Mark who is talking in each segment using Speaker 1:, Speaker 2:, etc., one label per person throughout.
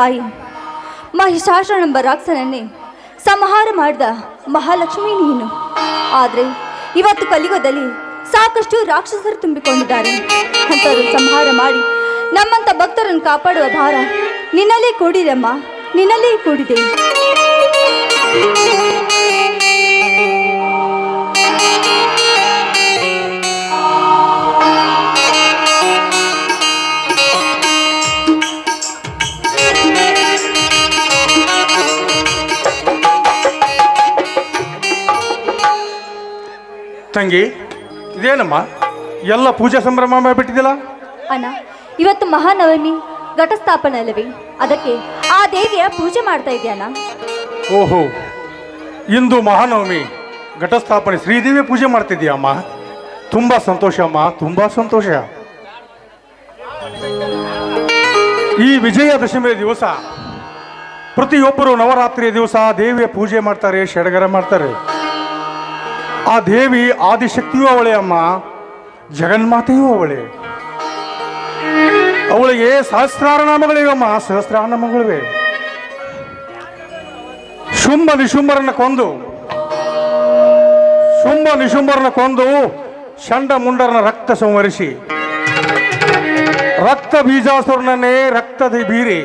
Speaker 1: ತಾಯಿ. ಮಹಿಷಾಸುರನೆಂಬ ರಾಕ್ಷಸನನ್ನೇ ಸಂಹಾರ ಮಾಡಿದ ಮಹಾಲಕ್ಷ್ಮಿ ನೀನು. ಆದರೆ ಇವತ್ತು ಕಲಿಯುಗದಲ್ಲಿ ಸಾಕಷ್ಟು ರಾಕ್ಷಸರು ತುಂಬಿಕೊಂಡಿದ್ದಾರೆ. ಅಂತವರು ಸಂಹಾರ ಮಾಡಿ ನಮ್ಮಂಥ ಭಕ್ತರನ್ನು ಕಾಪಾಡುವ ಭಾರ ನಿನ್ನಲ್ಲೇ ಕೂಡಿದೆ ಅಮ್ಮ. ನಿನ್ನಲ್ಲೇ ಕೂಡಿದೆ.
Speaker 2: ತಂಗಿ ಇದೇನಮ್ಮ? ಎಲ್ಲ ಪೂಜಾ ಸಂಭ್ರಮ ಮಾಡಿಬಿಟ್ಟಿದ್ದಿಲ್ಲ
Speaker 1: ಅಣ್ಣ ಇವತ್ತು ಮಹಾನವಮಿ ಘಟಸ್ಥಾಪನೆ ಅಲ್ಲವೇ? ಅದಕ್ಕೆ ಆ ದೇವಿಯ ಪೂಜೆ ಮಾಡ್ತಾ ಇದೆಯಣ್ಣ
Speaker 2: ಓಹೋ ಇಂದು ಮಹಾನವಮಿ ಘಟಸ್ಥಾಪನೆ ಶ್ರೀದೇವಿ ಪೂಜೆ ಮಾಡ್ತಿದ್ಯಾ ಅಮ್ಮ ತುಂಬ ಸಂತೋಷ ಅಮ್ಮ ತುಂಬ ಸಂತೋಷ. ಈ ವಿಜಯದಶಮಿಯ ದಿವಸ ಪ್ರತಿಯೊಬ್ಬರು ನವರಾತ್ರಿಯ ದಿವಸ ದೇವಿಯ ಪೂಜೆ ಮಾಡ್ತಾರೆ ಷಡಗರ ಮಾಡ್ತಾರೆ. ಆ ದೇವಿ ಆದಿಶಕ್ತಿಯೂ ಅವಳೇ ಅಮ್ಮ, ಜಗನ್ಮಾತೆಯೂ ಅವಳೆ. ಅವಳಿಗೆ ಸಹಸ್ರಾರ ನಾಮಗಳಿವೆ ಅಮ್ಮ ಸಹಸ್ರಾರ ನಾಮಗಳಿವೆ ಶುಂಭ ಕೊಂದು, ಶುಂಭ ನಿಶುಂಭರನ್ನ ಕೊಂದು ಚಂಡ ಮುಂಡರನ ರಕ್ತ ಸಂವರಿಸಿ ರಕ್ತ ಬೀಜಾಸುರನನ್ನೇ ರಕ್ತದ ಬೀರಿ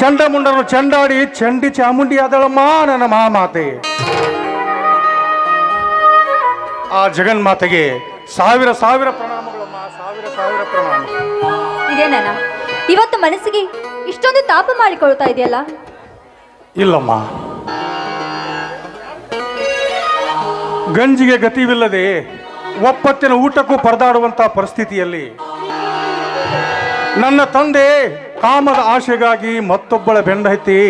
Speaker 2: ಚಂಡಮುಂಡರನ್ನು ಚಂಡಾಡಿ ಚಂಡಿ ಚಾಮುಂಡಿ ಆದಳಮ್ಮ ನನ್ನ ಮಹಾಮಾತೆ. ಆ ಜಗನ್ಮಾತೆಗೆ ಸಾವಿರ ಸಾವಿರ ಪ್ರಣಾಮಗಳಮ್ಮ ಸಾವಿರ ಸಾವಿರ ಪ್ರಣಾಮ.
Speaker 1: ಇವತ್ತು ಮನಸ್ಸಿಗೆ ಇಷ್ಟೊಂದು ತಾಪ ಮಾಡಿಕೊಳ್ತಾ ಇದೆಯಲ್ಲ?
Speaker 2: ಇಲ್ಲಮ್ಮ. ಗಂಜಿಗೆ ಗತಿವಿಲ್ಲದೆ ಒಪ್ಪತ್ತಿನ ಊಟಕ್ಕೂ ಪರದಾಡುವಂಥ ಪರಿಸ್ಥಿತಿಯಲ್ಲಿ ನನ್ನ ತಂದೆ ಕಾಮದ ಆಶೆಗಾಗಿ ಮತ್ತೊಬ್ಬಳ ಹತ್ತಿ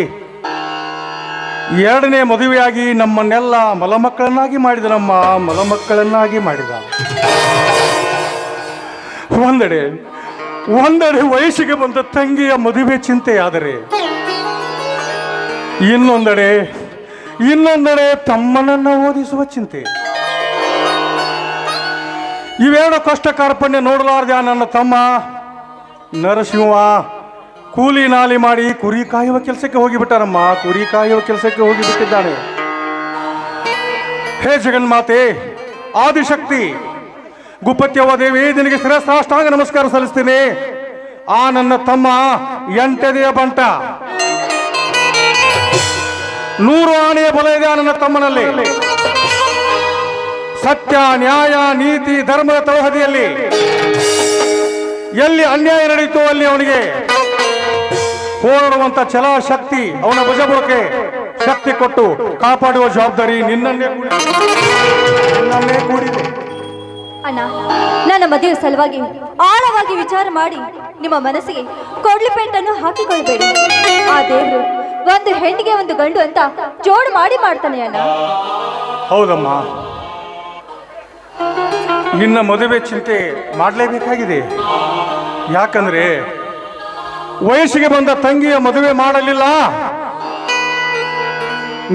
Speaker 2: ಎರಡನೇ ಮದುವೆಯಾಗಿ ನಮ್ಮನ್ನೆಲ್ಲ ಮಲಮಕ್ಕಳನ್ನಾಗಿ ಮಾಡಿದನಮ್ಮ ಮಲಮಕ್ಕಳನ್ನಾಗಿ ಮಾಡಿದ. ಒಂದೆಡೆ ಒಂದೆಡೆ ವಯಸ್ಸಿಗೆ ಬಂದ ತಂಗಿಯ ಮದುವೆ ಚಿಂತೆಯಾದರೆ, ಇನ್ನೊಂದೆಡೆ ಇನ್ನೊಂದೆಡೆ ತಮ್ಮನನ್ನ ಓದಿಸುವ ಚಿಂತೆ. ಇವೆರಡು ಕಷ್ಟ ಕಾರ್ಪಣ್ಯ ನೋಡಲಾರ್ದ ನನ್ನ ತಮ್ಮ ನರಸಿಂಹ. ಕೂಲಿ ನಾಲಿ ಮಾಡಿ ಕುರಿ ಕಾಯುವ ಕೆಲಸಕ್ಕೆ ಹೋಗಿಬಿಟ್ಟಾರಮ್ಮ. ಕುರಿ ಕಾಯುವ ಕೆಲಸಕ್ಕೆ ಹೋಗಿಬಿಟ್ಟಿದ್ದಾನೆ ಹೇ ಜಗನ್ಮಾತೆ, ಆದಿಶಕ್ತಿ ಗುಪ್ಪತ್ಯವ ದೇವಿ, ನಿನಗೆ ಶಿರಸಾಷ್ಟಾಂಗ ನಮಸ್ಕಾರ ಸಲ್ಲಿಸ್ತೀನಿ. ಆ ನನ್ನ ತಮ್ಮ ಎಂಟೆದೆಯ ಬಂಟ. ನೂರು ಆನೆಯ ಬಲ ಇದೆ ಆ ನನ್ನ ತಮ್ಮನಲ್ಲಿ. ಸತ್ಯ, ನ್ಯಾಯ, ನೀತಿ, ಧರ್ಮದ ತಳಹದಿಯಲ್ಲಿ. ಎಲ್ಲಿ ಅನ್ಯಾಯ ನಡೆಯಿತು ಅಲ್ಲಿ ಅವನಿಗೆ. ಹೋರಾಡುವಂತ ಛಲ ಶಕ್ತಿ ಅವನ ಭುಜಬುಡಕ್ಕೆ ಶಕ್ತಿ ಕೊಟ್ಟು ಕಾಪಾಡುವ ಜವಾಬ್ದಾರಿ ನಿನ್ನನ್ನೇ ಕೂಡಿದೆ. ನಿನ್ನನ್ನೇ ಕೂಡಿದೆ.
Speaker 1: ಅಣ್ಣ ನನ್ನ ಮದುವೆ ಸಲುವಾಗಿ ಆಳವಾಗಿ ವಿಚಾರ ಮಾಡಿ ನಿಮ್ಮ ಮನಸ್ಸಿಗೆ ಕೊಡ್ಲಿ ಪೇಂಟನ್ನು ಹಾಕಿಕೊಳ್ಬೇಡಿ. ಆ ದೇವರು ಒಂದು ಹೆಣ್ಣಿಗೆ ಒಂದು ಗಂಡು ಅಂತ ಜೋಡು ಮಾಡಿ ಮಾಡ್ತಾನೆ ಅಣ್ಣ.
Speaker 2: ಹೌದಮ್ಮ. ನಿನ್ನ ಮದುವೆ ಚಿಂತೆ ಮಾಡಲೇಬೇಕಾಗಿದೆ. ಯಾಕಂದ್ರೆ ವಯಸ್ಸಿಗೆ ಬಂದ ತಂಗಿಯ ಮದುವೆ ಮಾಡಲಿಲ್ಲ.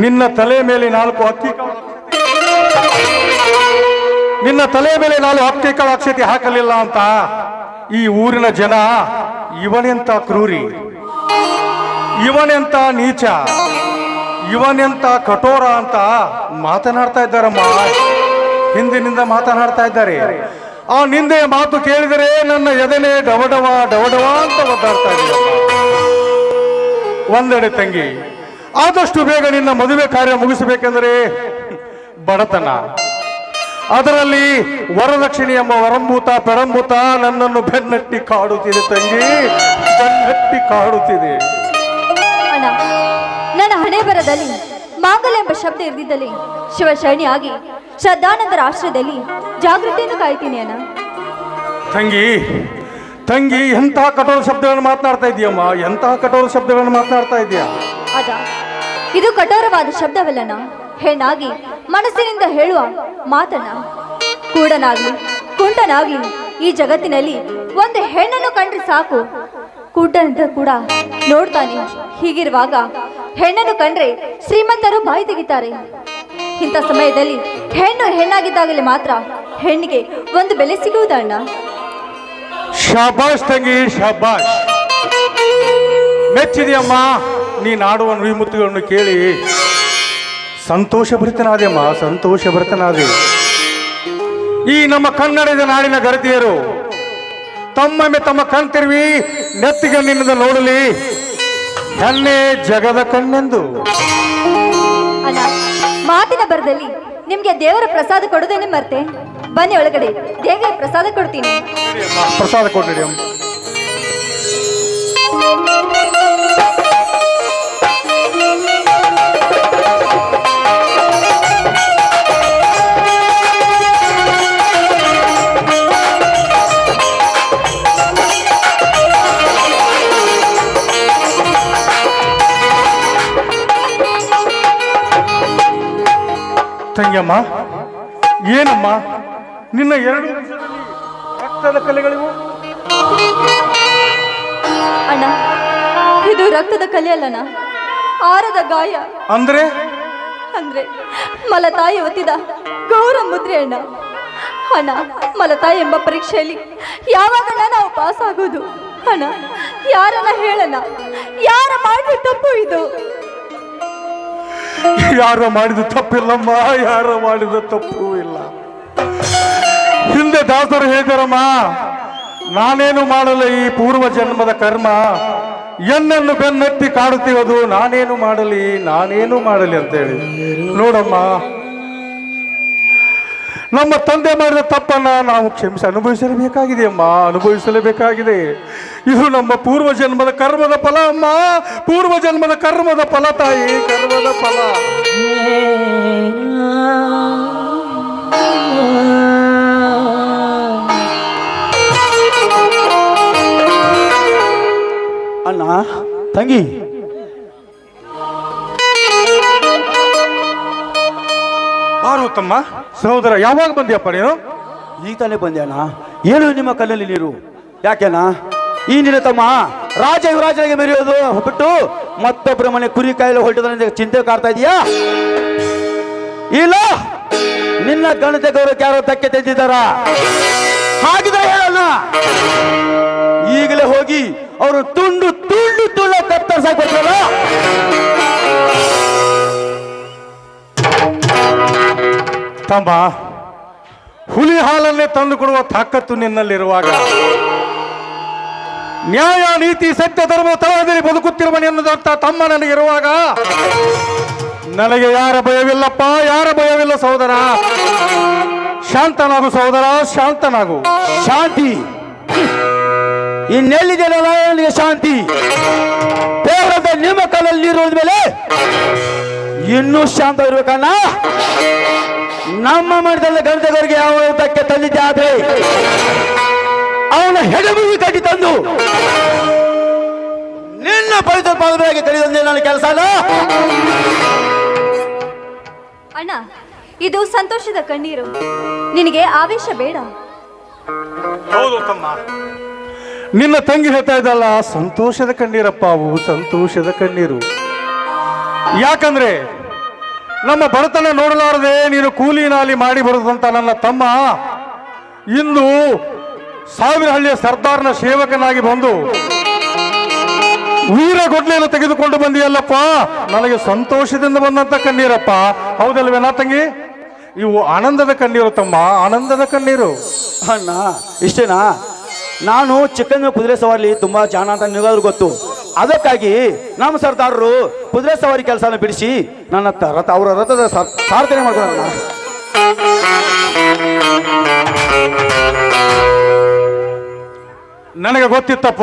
Speaker 2: ನಿನ್ನ ತಲೆ ಮೇಲೆ ನಾಲ್ಕು ಅಕ್ಕಿ ನಿನ್ನ ತಲೆ ಮೇಲೆ ನಾಲ್ಕು ಕಾಳು ಅಕ್ಷತೆ ಹಾಕಲಿಲ್ಲ ಅಂತ. ಈ ಊರಿನ ಜನ ಇವನೆಂತ ಕ್ರೂರಿ, ಇವನೆಂತ ನೀಚ, ಇವನೆಂತ ಕಠೋರ ಅಂತ ಮಾತನಾಡ್ತಾ ಇದ್ದಾರಮ್ಮ. ಹಿಂದಿನಿಂದ ಮಾತನಾಡ್ತಾ ಇದ್ದಾರೆ. ಆ ನಿಂದೆ ಮಾತು ಕೇಳಿದರೆ ನನ್ನ ಎದೆನೆ ಡವಡವ ಡವಡವ ಅಂತ ಒದ್ದಾಡ್ತಾ ಇದೆ ಒಂದೆಡೆ ತಂಗಿ, ಆದಷ್ಟು ಬೇಗ ನಿನ್ನ ಮದುವೆ ಕಾರ್ಯ ಮುಗಿಸಬೇಕೆಂದರೆ ಬಡತನ. ಅದರಲ್ಲಿ ವರದಕ್ಷಿಣೆ ಎಂಬ ವರಂಭೂತ, ಪೆರಂಭೂತ ನನ್ನನ್ನು ಬೆನ್ನಟ್ಟಿ ಕಾಡುತ್ತಿದೆ ತಂಗಿ, ಬೆನ್ನಟ್ಟಿ ಕಾಡುತ್ತಿದೆ.
Speaker 1: ನನ್ನ ಹಣೆ ಬರದಲ್ಲಿ ಮಾಂಗಲ್ಯ ಎಂಬ ಶಬ್ದ ಇರದಿದ್ದಲ್ಲಿ ಶಿವಶರಣಿ ಆಗಿ ಶ್ರದ್ಧಾನಂದರ ಆಶ್ರಯದಲ್ಲಿ ಜಾಗೃತಿಯನ್ನು ಕಾಯ್ತೀನಿ ಅಣ್ಣ.
Speaker 2: ತಂಗಿ ತಂಗಿ ಎಂತಹ ಕಠೋರ ಶಬ್ದಗಳನ್ನು ಮಾತನಾಡ್ತಾ ಇದೆಯಮ್ಮ? ಎಂತಹ ಕಠೋರ ಶಬ್ದಗಳನ್ನು ಮಾತನಾಡ್ತಾ ಇದೆಯಾ?
Speaker 1: ಅದ ಇದು ಕಠೋರವಾದ ಶಬ್ದವಲ್ಲನ ಹೆಣ್ಣಾಗಿ ಮನಸ್ಸಿನಿಂದ ಹೇಳುವ ಮಾತನ್ನ ಕೂಡನಾಗಿ ಕುಂಟನಾಗಿ ಈ ಜಗತ್ತಿನಲ್ಲಿ ಒಂದು ಹೆಣ್ಣನ್ನು ಕಂಡ್ರೆ ಸಾಕು. ಕುಂಟನಂತ ಕೂಡ ನೋಡ್ತಾನೆ. ಹೀಗಿರುವಾಗ ಹೆಣ್ಣನ್ನು ಕಂಡ್ರೆ ಶ್ರೀಮಂತರು ಬಾಯಿ ತೆಗಿತಾರೆ. ಇಂಥ ಸಮಯದಲ್ಲಿ ಹೆಣ್ಣು ಹೆಣ್ಣಾಗಿದ್ದಾಗಲೇ ಮಾತ್ರ ಹೆಣ್ಣಿಗೆ ಒಂದು ಬೆಲೆ ಸಿಗುವುದಣ್ಣ
Speaker 2: ಶಬಾಷ್ ತಂಗಿ, ಶಬಾಷ್. ಮೆಚ್ಚಿದೆಯಮ್ಮ, ನೀ ನಾಡುವ ನುಡಿಮುತ್ತುಗಳನ್ನು ಕೇಳಿ. ಸಂತೋಷ ಭರಿತನಾದೆಯಮ್ಮ ಸಂತೋಷ ಭರಿತನಾದೆ ಈ ನಮ್ಮ ಕನ್ನಡದ ನಾಡಿನ ಗರತಿಯರು ತಮ್ಮೊಮ್ಮೆ ತಮ್ಮ ಕಾಣ್ತಿರ್ವಿ ತಿರುವಿ ನೆತ್ತಿಗೆ ನಿನ್ನದ ನೋಡಲಿ. ಹೆಣ್ಣೆ ಜಗದ ಕಣ್ಣೆಂದು.
Speaker 1: ಅಲ್ಲ ಮಾತಿನ ಬರದಲ್ಲಿ ನಿಮ್ಗೆ ದೇವರ ಪ್ರಸಾದ ಕೊಡುದೇನೆ ಮರ್ತೆ? ಬನ್ನಿ ಒಳಗಡೆ ದೇವಿಯ ಪ್ರಸಾದ ಕೊಡ್ತೀನಿ.
Speaker 2: ಪ್ರಸಾದ ಕೊಡ್ರಿ ಅಮ್ಮ. ತಂಗಿಯಮ್ಮ ಏನಮ್ಮ ನಿನ್ನ ಎರಡು ನಿಮಿಷದಲ್ಲಿ ರಕ್ತದ ಕಲೆಗಳಿವು?
Speaker 1: ಅಣ್ಣ ಇದು ರಕ್ತದ ಕಲೆ ಅಲ್ಲಣ್ಣ ಆರದ ಗಾಯ.
Speaker 2: ಅಂದ್ರೆ?
Speaker 1: ಅಂದ್ರೆ ಮಲತಾಯಿ ಒತ್ತಿದ ಗೌರ ಮುದ್ರೆ ಅಣ್ಣ. ಅಣ್ಣ ಮಲತಾಯಿ ಎಂಬ ಪರೀಕ್ಷೆಯಲ್ಲಿ ಯಾವಾಗ ನಾವು ಪಾಸ್ ಆಗೋದು ಅಣ್ಣ ಯಾರನ್ನ ಹೇಳಣ್ಣ? ಯಾರ ಮಾಡಿ ತಪ್ಪು ಇದು?
Speaker 2: ಯಾರು ಮಾಡಿದ ತಪ್ಪಿಲ್ಲಮ್ಮ, ಯಾರ ಮಾಡಿದ ತಪ್ಪು ಇಲ್ಲ. ಹಿಂದೆ ದಾಸರು ಹೇಳಿದಾರಮ್ಮ, ನಾನೇನು ಮಾಡಲ್ಲ ಈ ಪೂರ್ವ ಜನ್ಮದ ಕರ್ಮ? ಎನ್ನನ್ನು ಬೆನ್ನತ್ತಿ ಕಾಡುತ್ತಿರೋದು ನಾನೇನು ಮಾಡಲಿ ನಾನೇನು ಮಾಡಲಿ ಅಂತೇಳಿ. ನೋಡಮ್ಮ ನಮ್ಮ ತಂದೆ ಮಾಡಿದ ತಪ್ಪನ್ನ ನಾವು ಕ್ಷಮಿಸಿ ಅನುಭವಿಸಲೇಬೇಕಾಗಿದೆಯಮ್ಮ ಅನುಭವಿಸಲೇಬೇಕಾಗಿದೆ. ಇದು ನಮ್ಮ ಪೂರ್ವ ಜನ್ಮದ ಕರ್ಮದ ಫಲ, ಅಮ್ಮ. ಪೂರ್ವ ಜನ್ಮದ ಕರ್ಮದ ಫಲ, ತಾಯಿ. ಕರ್ಮದ ಫಲ.
Speaker 3: ಅಣ್ಣ, ತಂಗಿ.
Speaker 2: ಪಾರ್ವತಮ್ಮ ಸಹೋದರ ಯಾವಾಗ ಬಂದ್ಯಪ್ಪ ನೀನು?
Speaker 3: ಈ ತಾನೇ ಬಂದ್ಯಾನ? ಅಣ್ಣ ಏನು ನಿಮ್ಮ ಕಲ್ಲಲ್ಲಿ ನೀರು? ಯಾಕೆನಾ? ಈ ನಿನ್ನ ತಮ್ಮ ರಾಜ ಯುವರಾಜನಿಗೆ ಮೆರೆಯೋದು ಬಿಟ್ಟು ಮತ್ತೊಬ್ಬರ ಮನೆ ಕುರಿ ಕಾಯಿಲೆ ನಿಮಗೆ ಚಿಂತೆ ಕಾಡ್ತಾ ಇದೀಯಾ? ಇಲ್ಲ ನಿನ್ನ ಗಣತೆ ಗೌರವಕ್ಕೆ ಯಾರೋ ಧಕ್ಕೆ ತೆಗೆದಿದ್ದಾರ? ಹಾಗಿದ್ರೆ ಹೇಳಣ್ಣ ಈಗಲೇ ಹೋಗಿ ಅವರು ತುಂಡು ತುಂಡು ತುಂಡ ಕತ್ತರಿಸಾಕ್ ಬರ್ತಾರ
Speaker 2: ತಮ್ಮ ಹುಲಿ ಹಾಲನ್ನೇ ತಂದು ಕೊಡುವ ತಾಕತ್ತು ನಿನ್ನಲ್ಲಿರುವಾಗ ನ್ಯಾಯ, ನೀತಿ, ಸತ್ಯ, ಧರ್ಮ ತಳದಲ್ಲಿ ಬದುಕುತ್ತಿರುವ ಎನ್ನುವಂತ ತಮ್ಮ ನನಗಿರುವಾಗ ನನಗೆ ಯಾರ ಭಯವಿಲ್ಲಪ್ಪ, ಯಾರ ಭಯವಿಲ್ಲ ಸಹೋದರ? ಶಾಂತನಾಗು ಸಹೋದರ, ಶಾಂತನಾಗು.
Speaker 3: ಶಾಂತಿ. ಇನ್ನೆಲ್ಲಿದೆ ನಾರಾಯಣನಿಗೆ ಶಾಂತಿ? ದೇವರದ ನಿಮ್ಮ ಮೇಲೆ ಇನ್ನೂ ಶಾಂತ ಇರ್ಬೇಕಣ್ಣ ನಮ್ಮ ಮಠದಲ್ಲಿ ಗಂಧದವರಿಗೆ ಯಾವ ಊಟಕ್ಕೆ ತಂದಿದ್ದೆ ಆದ್ರೆ ಅವನ ಹೆಡಮುಗಿ ಕಟ್ಟಿ ತಂದು. ನಿನ್ನ ಪವಿತ್ರ ಪಾದವಾಗಿ ಕಡಿದಂದೆ ನನ್ನ ಕೆಲಸ ಅಲ್ಲ.
Speaker 1: ಅಣ್ಣ ಇದು ಸಂತೋಷದ ಕಣ್ಣೀರು. ನಿನಗೆ ಆವೇಶ ಬೇಡ.
Speaker 2: ಹೌದು ತಮ್ಮ. ನಿನ್ನ ತಂಗಿ ಹೇಳ್ತಾ ಇದ್ದಲ್ಲ ಸಂತೋಷದ ಕಣ್ಣೀರಪ್ಪ ಅವು ಸಂತೋಷದ ಕಣ್ಣೀರು. ಯಾಕಂದ್ರೆ ನಮ್ಮ ಬಡತನ ನೋಡಲಾರದೆ ನೀನು ಕೂಲಿ ನಾಲಿ ಮಾಡಿ ಬರುದಂತ ನನ್ನ ತಮ್ಮ. ಇಂದು ಸಾವಿರ ಹಳ್ಳಿಯ ಸರ್ದಾರ್ನ ಸೇವಕನಾಗಿ ಬಂದು ವೀರ ಗೊಡ್ಲೆಯನ್ನು ತೆಗೆದುಕೊಂಡು ಬಂದಿಯಲ್ಲಪ್ಪ. ನನಗೆ ಸಂತೋಷದಿಂದ ಬಂದಂತ ಕಣ್ಣೀರಪ್ಪ. ಹೌದಲ್ವೇನಾ ತಂಗಿ? ಇವು ಆನಂದದ ಕಣ್ಣೀರು ತಮ್ಮ, ಆನಂದದ ಕಣ್ಣೀರು.
Speaker 3: ಅಣ್ಣ, ಇಷ್ಟೇನಾ? ನಾನು ಚಿಕ್ಕಂದ ಕುದುರೆ ಸವಾರಿ ತುಂಬಾ ಜಾಣ ಅಂತ ನಿಮಗಾದ್ರೂ ಗೊತ್ತು. ಅದಕ್ಕಾಗಿ ನಮ್ಮ ಸರ್ದಾರರು ಕುದುರೆ ಸವಾರಿ ಕೆಲಸನ ಬಿಡಿಸಿ ನನ್ನ ರಥ ಅವರ ರಥದ ಸಾರ್- ಸಾರ್ಥನೆ ಮಾಡ್ಕೊಳ್ಳೋಣ
Speaker 2: ನನಗೆ ಗೊತ್ತಿತ್ತಪ್ಪ,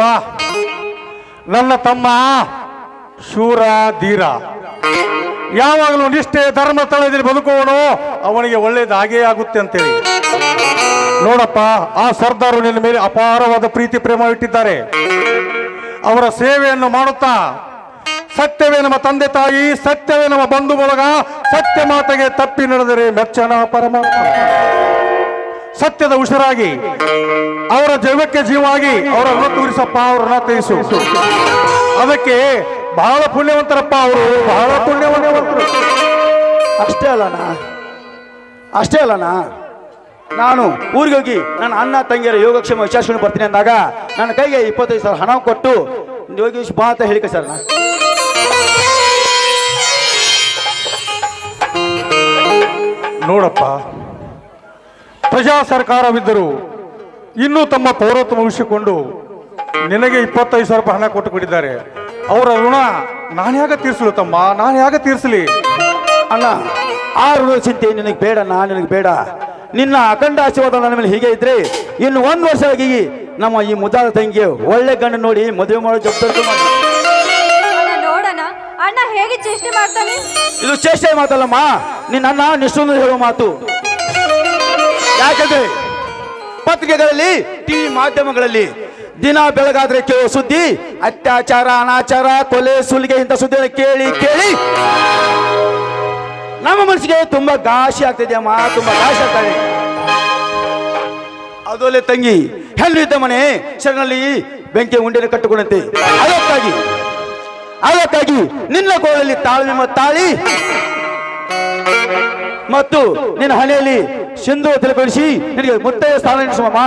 Speaker 2: ನನ್ನ ತಮ್ಮ ಶೂರ ಧೀರ. ಯಾವಾಗಲೂ ನಿಷ್ಠೆ, ಧರ್ಮ, ತಳದಲ್ಲಿ ಬದುಕುವನು ಅವನಿಗೆ ಒಳ್ಳೇದಾಗೇ ಆಗುತ್ತೆ ಅಂತೇಳಿ. ನೋಡಪ್ಪ, ಆ ಸರ್ದಾರು ನಿನ್ನ ಮೇಲೆ ಅಪಾರವಾದ ಪ್ರೀತಿ, ಪ್ರೇಮ ಇಟ್ಟಿದ್ದಾರೆ. ಅವರ ಸೇವೆಯನ್ನು ಮಾಡುತ್ತಾ, ಸತ್ಯವೇ ನಮ್ಮ ತಂದೆ ತಾಯಿ, ಸತ್ಯವೇ ನಮ್ಮ ಬಂಧು ಬಳಗ ಸತ್ಯ ಮಾತೆಗೆ ತಪ್ಪಿ ನಡೆದರೆ ಮೆಚ್ಚನ ಪರಮಾತ್ಮ. ಸತ್ಯದ ಉಸಿರಾಗಿ, ಅವರ ಜೀವಕ್ಕೆ ಜೀವವಾಗಿ, ಅವರ ಋಣ ತೀರಿಸಪ್ಪ ಅವರ ಋಣ ತೀರಿಸು ಅದಕ್ಕೆ ಬಹಳ ಪುಣ್ಯವಂತರಪ್ಪ ಅವರು, ಬಹಳ ಪುಣ್ಯವಂತರು.
Speaker 3: ಅಷ್ಟೇ ಅಲ್ಲಣ್ಣ ಅಷ್ಟೇ ಅಲ್ಲಣ್ಣ. ನಾನು ಊರಿಗೆ ಹೋಗಿ ನನ್ನ ಅಣ್ಣ ತಂಗಿಯರ ಯೋಗಕ್ಷೇಮ ವಿಚಾರಿಸ್ಕೊಂಡು ಬರ್ತೀನಿ ಅಂದಾಗ ನನ್ನ ಕೈಗೆ ಇಪ್ಪತ್ತೈದು ಸಾವಿರ ಹಣ ಕೊಟ್ಟು ಯೋಗೇಶ್ ಬಾ ಅಂತ ಹೇಳಿಕೆ ಸರ್
Speaker 2: ನೋಡಪ್ಪ ಪ್ರಜಾ ಸರ್ಕಾರವಿದ್ದರೂ ಇನ್ನೂ ತಮ್ಮ ಪೌರತ್ವ ಮುಗಿಸಿಕೊಂಡು ನಿನಗೆ ಇಪ್ಪತ್ತೈದು ಸಾವಿರ ರೂಪಾಯಿ ಹಣ ಕೊಟ್ಟು ಬಿಟ್ಟಿದ್ದಾರೆ ಅವರ ಋಣ ನಾನು ಯಾಗ ತೀರಿಸಲು ತಮ್ಮ ನಾನು ಯಾಗ ತೀರಿಸಲಿ.
Speaker 3: ಅಣ್ಣ ಆ ಋಣ ಚಿಂತೆ ನಿನಗೆ ಬೇಡ ನಾನು ನಿನಗೆ ಬೇಡ. ನಿನ್ನ ಅಖಂಡ ಆಶೀರ್ವಾದ ನನ್ನ ಮೇಲೆ ಹೀಗೆ ಇದ್ರೆ ಇನ್ನು ಒಂದು ವರ್ಷ ಆಗಿ ನಮ್ಮ ಈ ಮುದ್ದಾದ ತಂಗಿ ಒಳ್ಳೆ ಗಂಡು ನೋಡಿ ಮದುವೆ ಮಾಡೋ ಜವಾಬ್ದಾರಿ ಮಾಡಿ
Speaker 1: ಅಣ್ಣ ನೋಡೋಣ ಅಣ್ಣ ಹೇಗೆ ಚೇಷ್ಟೆ ಮಾಡ್ತಾನೆ?
Speaker 3: ಇದು ಚೇಷ್ಟೆ ಮಾತಲ್ಲಮ್ಮ. ನಿನ್ನ ಅಣ್ಣ ನಿಷ್ಠೊಂದು ಹೇಳುವ ಮಾತು. ಯಾಕಂದ್ರೆ ಪತ್ರಿಕೆಗಳಲ್ಲಿ ಟಿವಿ ಮಾಧ್ಯಮಗಳಲ್ಲಿ ದಿನ ಬೆಳಗಾದ್ರೆ ಕೇಳುವ ಸುದ್ದಿ ಅತ್ಯಾಚಾರ ಅನಾಚಾರ ಕೊಲೆ ಸುಲಿಗೆ ಇಂಥ ಸುದ್ದಿಯನ್ನು ಕೇಳಿ ಕೇಳಿ ನಮ್ಮ ಮನಸ್ಸಿಗೆ ತುಂಬಾ ಘಾಸಿ ಆಗ್ತಿದೆ, ಅಮ್ಮ. ತುಂಬಾ ಘಾಸಿ ಇದೆ. ಅದೊಲೆ ತಂಗಿ ಹೆಲ್ವಿದ್ದ ಮನೆ, ಶರಣಲ್ಲಿ ಬೆಂಕಿ ಉಂಡೆನ ಕಟ್ಟುಕೊಂಡಂತೆ. ಅದಕ್ಕಾಗಿ ಅದಕ್ಕಾಗಿ ನಿನ್ನ ಕೋಳಲ್ಲಿ ತಾಳ್ಮೆ ತಾಳಿ ಮತ್ತು ನಿನ್ನ ಹಣೆಯಲ್ಲಿ ಸಿಂಧು ಬಿಡಿಸಿ ನಿನಗೆ ಮುತ್ತೈದ ಸ್ಥಾನ ನಿಲ್ಲಿಸುವಮ್ಮ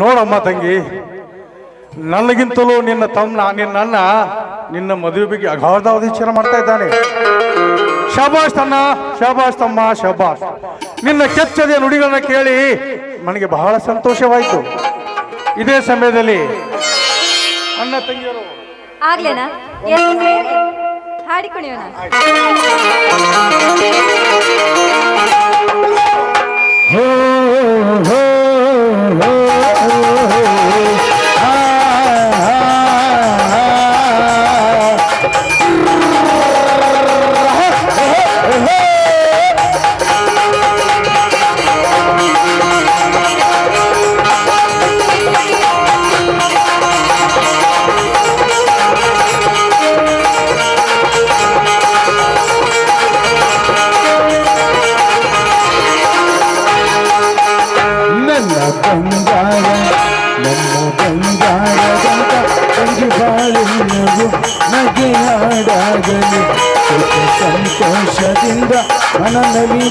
Speaker 2: ನೋಡಮ್ಮ ತಂಗಿ ನನಗಿಂತಲೂ ನಿನ್ನ ತಮ್ಮ ನಿನ್ನ ಅಣ್ಣ ನಿನ್ನ ಮದುವೆ ಬಗ್ಗೆ ಅಗಾಧವಾದ ವಿಚಾರ ಮಾಡ್ತಾ ಇದ್ದಾನೆ. ಶಬಾಷ್ ತನ್ನ ಶಬಾಷ್ ತಮ್ಮ ಶಬಾಷ್. ನಿನ್ನ ಕೆಚ್ಚದೆಯ ನುಡಿಗಳನ್ನ ಕೇಳಿ ನನಗೆ ಬಹಳ ಸಂತೋಷವಾಯಿತು. ಇದೇ ಸಮಯದಲ್ಲಿ ಅಣ್ಣ ತಂಗಿಯರು.
Speaker 1: ಆಗ್ಲೇನಾ? ಎಲ್ಲ?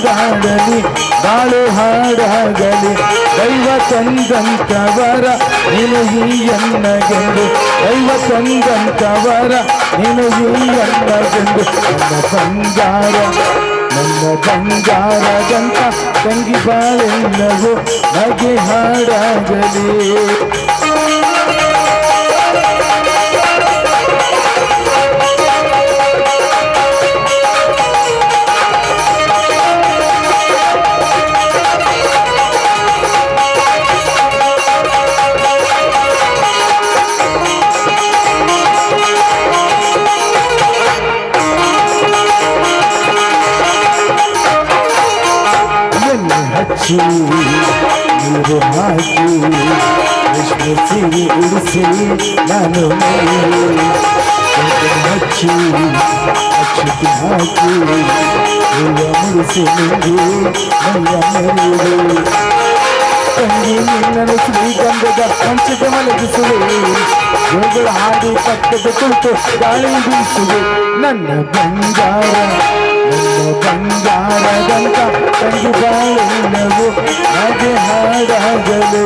Speaker 4: ನಲಿದಾಡಲಿ ಬಾಳು ಹಾಡಾಗಲಿ, ದೈವ ತಂದಂತವರ, ನೀನು ಈ ದೈವ ತಂದಂತವರ, ನೀನು ಈ ಎನ್ನಗೆಂದು ನನ್ನ ಬಂಗಾರ, ನನ್ನ ಬಂಗಾರದಂತ ತಂಗಿ ಬಾಳೆನ್ನವು ನಗೆ ಹಾಡಾಗಲಿ. ಎಣ್ಣೆ ಹಚ್ಚಿ ಅಕ್ಷತೆ ಹಾಕಿ ಮುಡಿಸಿ ತಂಗಿ ನಿನ್ನನ್ನು ಶ್ರೀಗಂಧದ ಹಂಚದ ಮಲಗಿಸುವೆ ಯೋಗಳ ಹಾಡಿ ಪಕ್ಕದ ಕುಳಿತು ಗಾಳಿ ಬೀಸುವೆ ನನ್ನ ಬಂಗಾರ, ನನ್ನ ಬಂಗಾರದಂತ ತಂಗಿ ಬಾಳೆಲ್ಲವೂ ಹಾಗೆ ಹಾಡಾಗಲೇ.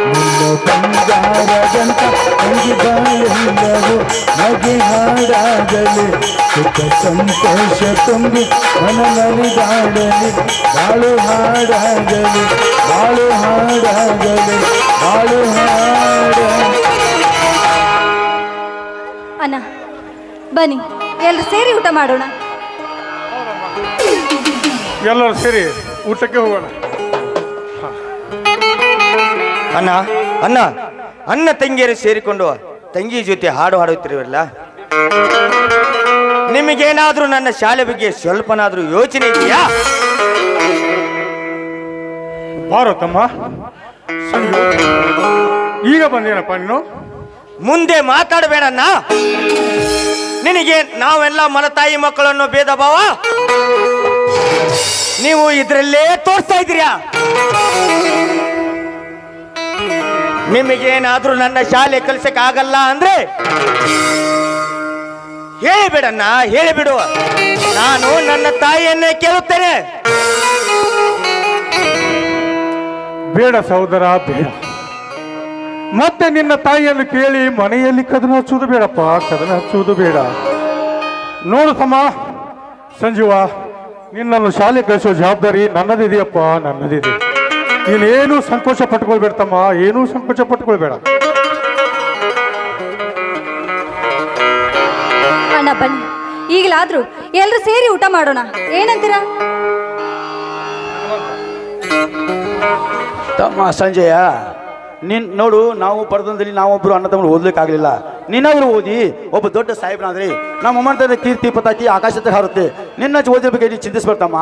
Speaker 4: ನನ್ನ ಅಂಗಿ ಬಾಳೆಲ್ಲವೂ ನಗೆ ಹಾಡಾಗಲಿ ಸುಖ ಸಂತೋಷ ತುಂಬಿ ಮನ ನಲಿದಾಡಲಿ ಬಾಳು ಹಾಡಾಗಲಿ ಬಾಳು ಹಾಡಾಗಲಿ ಬಾಳು ಹಾಡ.
Speaker 1: ಅಣ್ಣ ಬನ್ನಿ ಎಲ್ಲರೂ ಸೇರಿ ಊಟ ಮಾಡೋಣ.
Speaker 2: ಎಲ್ಲರೂ ಸೇರಿ ಊಟಕ್ಕೆ ಹೋಗೋಣ.
Speaker 5: ಅಣ್ಣ ಅಣ್ಣ. ಅಣ್ಣ ತಂಗಿಯರು ಸೇರಿಕೊಂಡು ತಂಗಿ ಜೊತೆ ಹಾಡು ಹಾಡುತ್ತಿರುವಲ್ಲ ನಿಮಗೇನಾದ್ರೂ ನನ್ನ ಶಾಲೆ ಬಗ್ಗೆ ಸ್ವಲ್ಪನಾದ್ರೂ ಯೋಚನೆ ಇದೆಯಾ?
Speaker 2: ಭಾರತಮ್ಮ ತಮ್ಮ. ಈಗ ಬಂದೇನಪ್ಪ ನೀನು?
Speaker 5: ಮುಂದೆ ಮಾತಾಡಬೇಡಣ್ಣ. ನಿನಗೆ ನಾವೆಲ್ಲ ಮಲತಾಯಿ ಮಕ್ಕಳನ್ನು ಭೇದ ಭಾವ? ನೀವು ಇದರಲ್ಲೇ ತೋರಿಸ್ತಾ ಇದ್ದೀರಾ? ನಿಮಗೇನಾದ್ರೂ ನನ್ನ ಶಾಲೆ ಕಲ್ಸಕ್ ಆಗಲ್ಲ ಅಂದ್ರೆ ಹೇಳಿಬಿಡಣ್ಣ, ಹೇಳಿಬಿಡು. ನಾನು ನನ್ನ ತಾಯಿಯನ್ನೇ ಕೇಳುತ್ತೇನೆ.
Speaker 2: ಬೇಡ ಸಹೋದರ, ಬೇಡ. ಮತ್ತೆ ನಿನ್ನ ತಾಯಿಯನ್ನು ಕೇಳಿ ಮನೆಯಲ್ಲಿ ಕದನ ಹಚ್ಚುವುದು ಬೇಡಪ್ಪ, ಕದನ ಹಚ್ಚುವುದು ಬೇಡ. ನೋಡು ತಮ್ಮ ಸಂಜೀವ, ನಿನ್ನನ್ನು ಶಾಲೆ ಕಳಿಸೋ ಜವಾಬ್ದಾರಿ ನನ್ನದಿದೆಯಪ್ಪ, ನನ್ನದಿದೆ. ನೀನೇನು ಸಂಕೋಚ ಪಟ್ಕೊಳ್ಬೇಡ ತಮ್ಮ ಏನೂ ಸಂಕೋಚ ಪಟ್ಕೊಳ್ಬೇಡ.
Speaker 1: ಅಣ್ಣ ಬನ್ನಿ. ಈಗಲಾದ್ರೂ ಎಲ್ಲರೂ ಸೇರಿ ಊಟ ಮಾಡೋಣ. ಏನಂತೀರ?
Speaker 3: ತಮ್ಮ ಸಂಜಯ ನಿನ್ ನೋಡು ನಾವು ಪರದಲ್ಲಿ ನಾವೊಬ್ರು ಅಣ್ಣ ತಮ್ಮ ಓದ್ಲಿಕ್ಕೆ ಆಗಲಿಲ್ಲ ಓದಿ, ಒಬ್ಬ ದೊಡ್ಡ ಸಾಹೇಬನಾದ್ರಿ, ನಮ್ಮ ಅಮ್ಮನ ಕೀರ್ತಿ ಪತಾಕಿ ಆಕಾಶದ ಹಾರುತ್ತೆ ನಿನ್ನ ಓದಿರ್ಬೇಕು ನೀನು ಚಿಂತಿಸ್ಬಿಡ್ತಮ್ಮ.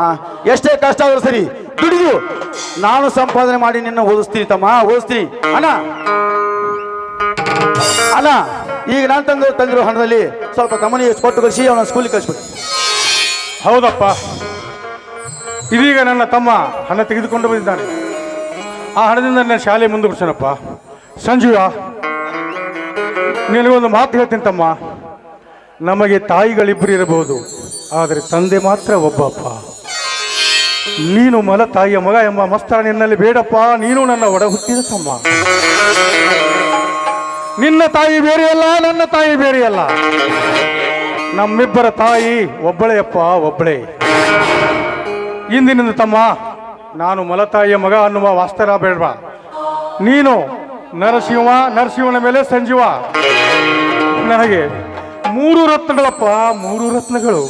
Speaker 3: ಎಷ್ಟೇ ಕಷ್ಟ ಆದ್ರೂ ಸರಿ, ದುಡಿದು. ನಾನು ಸಂಪಾದನೆ ಮಾಡಿ ನಿನ್ನ ಓದಿಸ್ತೀನಿ ತಮ್ಮ, ಓದಿಸ್ತೀನಿ. ಅಣ್ಣ. ಅಣ್ಣ, ಈಗ ನಾನು ತಂದು ತಂದಿರೋ ಹಣದಲ್ಲಿ ಸ್ವಲ್ಪ ತಮ್ಮನಿಗೆ ಕೊಟ್ಟು ಕಳಿಸಿ, ಅವನ ಸ್ಕೂಲಿಗೆ ಕಳಿಸ್ಬಿಟ್ಟು
Speaker 2: ಹೌದಪ್ಪ. ಇದೀಗ ನನ್ನ ತಮ್ಮ ಹಣ ತೆಗೆದುಕೊಂಡು ಬಂದಿದ್ದಾನೆ. ಆ ಹಣದಿಂದ ನನ್ನ ಶಾಲೆ ಮುಂದುವರ್ಸೋಣಪ್ಪ. ಸಂಜೀವ ನಿನಗೊಂದು ಮಾತು ಹೇಳ್ತೀನಿ ತಮ್ಮ. ನಮಗೆ ತಾಯಿಗಳಿಬ್ಬರು ಇರಬಹುದು, ಆದರೆ ತಂದೆ ಮಾತ್ರ ಒಬ್ಬಪ್ಪ. ನೀನು ಮಲ ತಾಯಿಯ ಮಗ ಎಂಬ ಮಸ್ತ ನಿನ್ನಲ್ಲಿ ಬೇಡಪ್ಪ, ನೀನು ನನ್ನ ಒಡ ಹುಟ್ಟಿದ ತಮ್ಮ. ನಿನ್ನ ತಾಯಿ ಬೇರೆಯಲ್ಲ, ನನ್ನ ತಾಯಿ ಬೇರೆಯಲ್ಲ. ನಮ್ಮಿಬ್ಬರ ತಾಯಿ ಒಬ್ಬಳೆಯಪ್ಪ ಒಬ್ಬಳೇ. ಇಂದಿನಿಂದ ತಮ್ಮ, ನಾನು ಮಲತಾಯಿಯ ಮಗ ಅನ್ನುವ ವಾಸ್ತರ ಬೇಡವಾ? ನೀನು ನರಸಿಂಹ, ನರಸಿಂಹನ ಮೇಲೆ ಸಂಜೀವ. ನನಗೆ ಮೂರು ರತ್ನಗಳಪ್ಪ, ಮೂರು ರತ್ನಗಳು.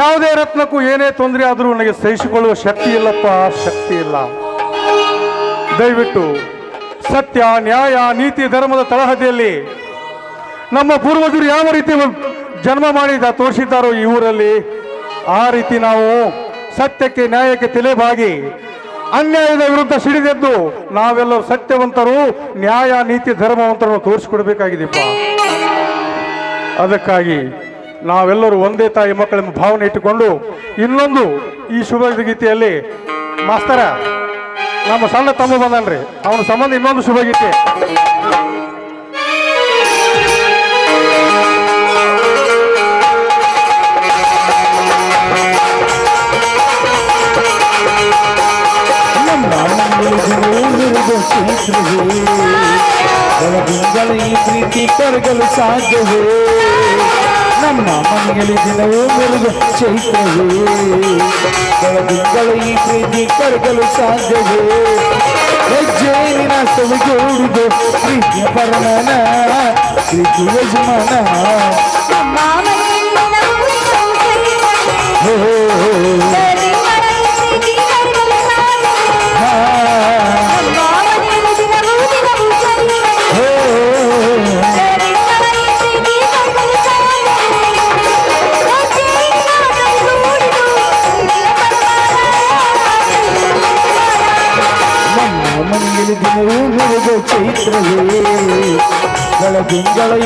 Speaker 2: ಯಾವುದೇ ರತ್ನಕ್ಕೂ ಏನೇ ತೊಂದರೆ ಆದರೂ ನನಗೆ ಸಹಿಸಿಕೊಳ್ಳುವ ಶಕ್ತಿ ಇಲ್ಲಪ್ಪ, ಶಕ್ತಿ ಇಲ್ಲ. ದಯವಿಟ್ಟು ಸತ್ಯ, ನ್ಯಾಯ, ನೀತಿ, ಧರ್ಮದ ತಳಹದಿಯಲ್ಲಿ ನಮ್ಮ ಪೂರ್ವಜರು ಯಾವ ರೀತಿ ಜನ್ಮ ಮಾಡಿದ, ತೋರಿಸಿದ್ದಾರೋ ಈ ಊರಲ್ಲಿ, ಆ ರೀತಿ ನಾವು ಸತ್ಯಕ್ಕೆ, ನ್ಯಾಯಕ್ಕೆ ತಲೆಬಾಗಿ ಅನ್ಯಾಯದ ವಿರುದ್ಧ ಸಿಡಿದೆದ್ದು ನಾವೆಲ್ಲರೂ ಸತ್ಯವಂತರು, ನ್ಯಾಯ, ನೀತಿ, ಧರ್ಮವಂತರನ್ನು ತೋರಿಸಿಕೊಡ್ಬೇಕಾಗಿದೆಪ್ಪ. ಅದಕ್ಕಾಗಿ ನಾವೆಲ್ಲರೂ ಒಂದೇ ತಾಯಿ ಮಕ್ಕಳೆಂಬ ಭಾವನೆ ಇಟ್ಟುಕೊಂಡು ಇನ್ನೊಂದು ಈ ಶುಭ ಗೀತೆಯಲ್ಲಿ, ಮಾಸ್ತರ, ನಮ್ಮ ಸಣ್ಣ ತಮ್ಮ ಬಂದನ್ರಿ. ಅವನ ಸಂಬಂಧ ಇನ್ನೊಂದು ಶುಭ
Speaker 4: ಮಂಗಳೂರಿರುವ ಚೈತ್ರವೇ ಬೆಳದಿಂಗಳ ಈ ಪ್ರೀತಿ ಕರಗಲು ಸಾಧ್ಯವೇ ನಮ್ಮ ಮನೆಯಲ್ಲಿ ದಿನವೂ ಮೆರುಗು ಚೈತ್ರವೇ ಬೆಳದಿಂಗಳ ಈ ಪ್ರೀತಿ ಕರಗಲು ಸಾಧ್ಯವೇ ಹೆಜ್ಜೇನಿನ ಸವಿಗೂಡಿದು ಪ್ರೀತಿಯ ಪರಮನ ಪ್ರೀತಿ ಯಜಮಾನ
Speaker 1: ಅಮ್ಮ ಮನೆಯಲ್ಲಿ ನಾವು
Speaker 4: ಹೋ, देवी मृग चैत्र गण पिंगल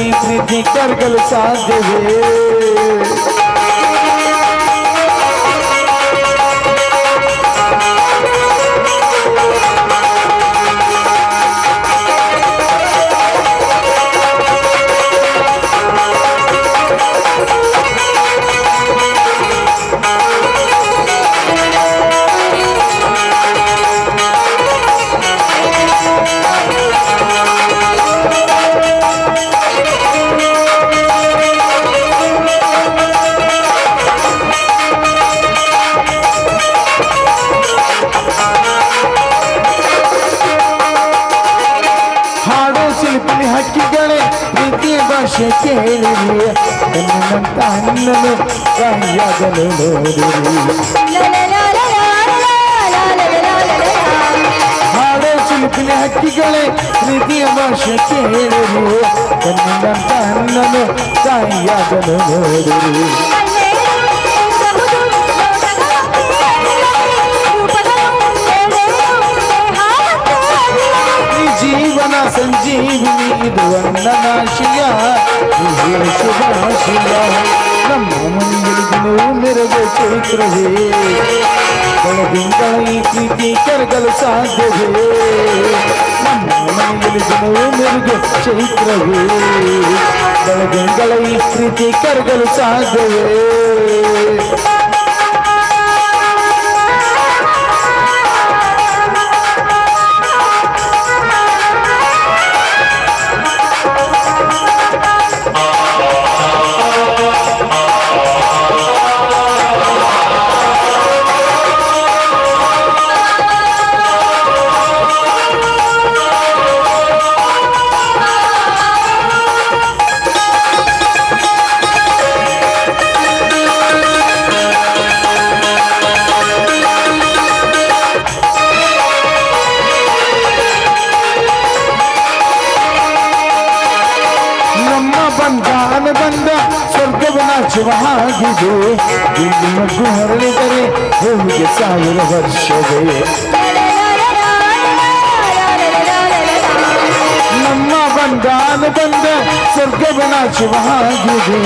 Speaker 4: ಭಾಷೆ ಕೇಳಿರಿ ನನ್ನಂತ ಅನ್ನನು ಕಾಯಿಯಾಗಲು ನೋಡಿರಿ ಜೀವನ ಸಂಜೀವಿನಿ ಇದು ಅನ್ನನಾಶಿಯ ಶುಭಾಶಯ ನಮ್ಮ ಮಂದಿರಗಳು ಮೆರಗು ಚೈತ್ರವೇ ಬೆಳದಿಂಗಳ ಈ ಪ್ರೀತಿ ಕರಗಲು ಸಾಧ್ಯವೇ ನಮ್ಮ ಮಂದಿರಗಳು ಮೆರಗು ಚೈತ್ರವೇ ಬೆಳದಿಂಗಳ ಈ ಪ್ರೀತಿ ಕರಗಲು ಸಾಧ್ಯವೇ ಸ್ವರ್ಗವನ ಹಾಗಿದೆ ಇಲ್ಲಿ ಮಗು ಹೊರಳಿದರೆ ಭೂಮಿಗೆ ಸಾವಿರ ವರ್ಷವೇ ನಮ್ಮ ಬಂಧಾನ ಬಂದ ಸ್ವರ್ಗವನ ಹಾಗಿದೆ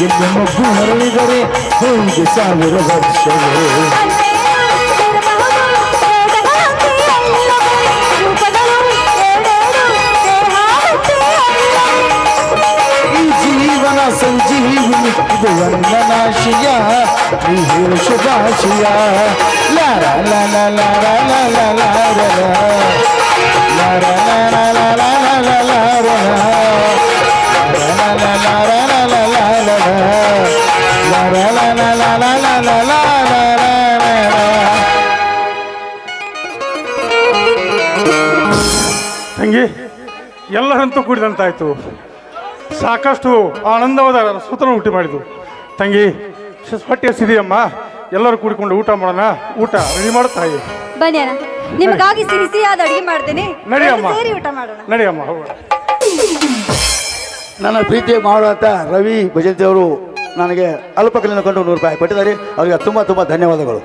Speaker 4: ಇಲ್ಲಿ ಮಗು ಹೊರಳಿದರೆ ಭೂಮಿಗೆ ಸಾವಿರ ವರ್ಷವೇ ಈ ಇದು ವಂದನಾಶಿಯ ಈ ಹೇಳು ಶುಭಾಶಯ ಲಾರ ಲಾಲ ಲಾರ ಲಾಲ ಲಾರ ಲಾಲ ಲಾಲ ಲಾರ ಲಾಲ ಲಾಲ ಲಾರ
Speaker 2: ತಂಗಿ ಎಲ್ಲರಂತೂ ಕೂಡಿದಂತಾಯ್ತು. ಸಾಕಷ್ಟು ಆನಂದವಾದ ಸೂತ್ರ ಊಟ ಮಾಡಿದ್ವು ತಂಗಿ ಹೊಟ್ಟೆ ಹಸಿದೆಯಮ್ಮ ಎಲ್ಲರೂ ಕೂಡಿಕೊಂಡು ಊಟ ಮಾಡೋಣ. ಊಟ ರೆಡಿ ಮಾಡು ತಾಯಿ.
Speaker 1: ಬನ್ನಿ ಅಣ್ಣ. ನಿಮಗಾಗಿ ಸಿಹಿ ಸಿಹಿಯಾದ ಅಡಿಗೆ ಮಾಡ್ತೇನೆ.
Speaker 2: ನಡಿಯಮ್ಮ
Speaker 1: ಸೇರಿ ಊಟ ಮಾಡೋಣ.
Speaker 2: ನಡಿಯಮ್ಮ ಹೋಗೋಣ.
Speaker 3: ನನ್ನ ಪ್ರೀತಿ ಮಾಡುವಂಥ ರವಿ ಭಜಂತಿ ಅವರು ನನಗೆ ಅಲ್ಪ ಕಲಿನ ಕಂಡು ನೂರು ರೂಪಾಯಿ ಕೊಟ್ಟಿದ್ದಾರೆ. ಅವರಿಗೆ ತುಂಬ ತುಂಬ ಧನ್ಯವಾದಗಳು.